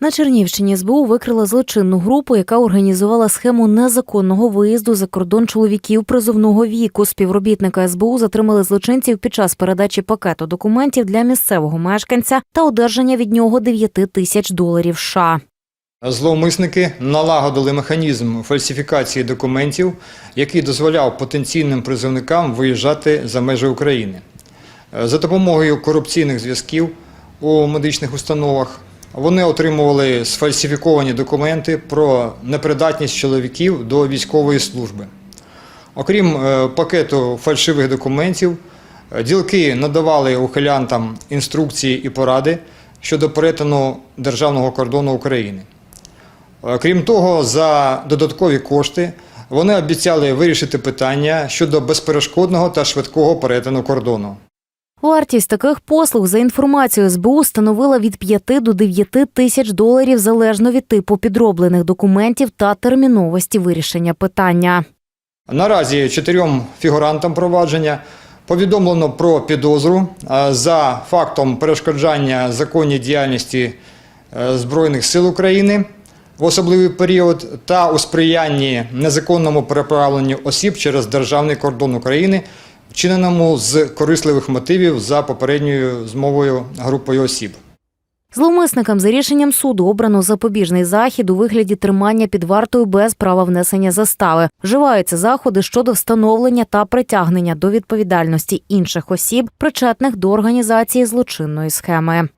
На Чернівщині СБУ викрила злочинну групу, яка організувала схему незаконного виїзду за кордон чоловіків призовного віку. Співробітника СБУ затримали злочинців під час передачі пакету документів для місцевого мешканця та одержання від нього 9 тисяч доларів. США. Зловмисники налагодили механізм фальсифікації документів, який дозволяв потенційним призовникам виїжджати за межі України. За допомогою корупційних зв'язків у медичних установах вони отримували сфальсифіковані документи про непридатність чоловіків до військової служби. Окрім е, пакету фальшивих документів, е, ділки надавали ухилянтам інструкції і поради щодо перетину державного кордону України. Е, Крім того, за додаткові кошти вони обіцяли вирішити питання щодо безперешкодного та швидкого перетину кордону. Вартість таких послуг за інформацією СБУ становила від 5 до 9 тисяч доларів залежно від типу підроблених документів та терміновості вирішення питання. Наразі чотирьом фігурантам провадження повідомлено про підозру за фактом перешкоджання законній діяльності е, Збройних сил України в особливий період та у сприянні незаконному переправленню осіб через державний кордон України, вчиненому з корисливих мотивів за попередньою змовою групою осіб. Зловмисникам за рішенням суду обрано запобіжний захід у вигляді тримання під вартою без права внесення застави. Вживаються заходи щодо встановлення та притягнення до відповідальності інших осіб, причетних до організації злочинної схеми.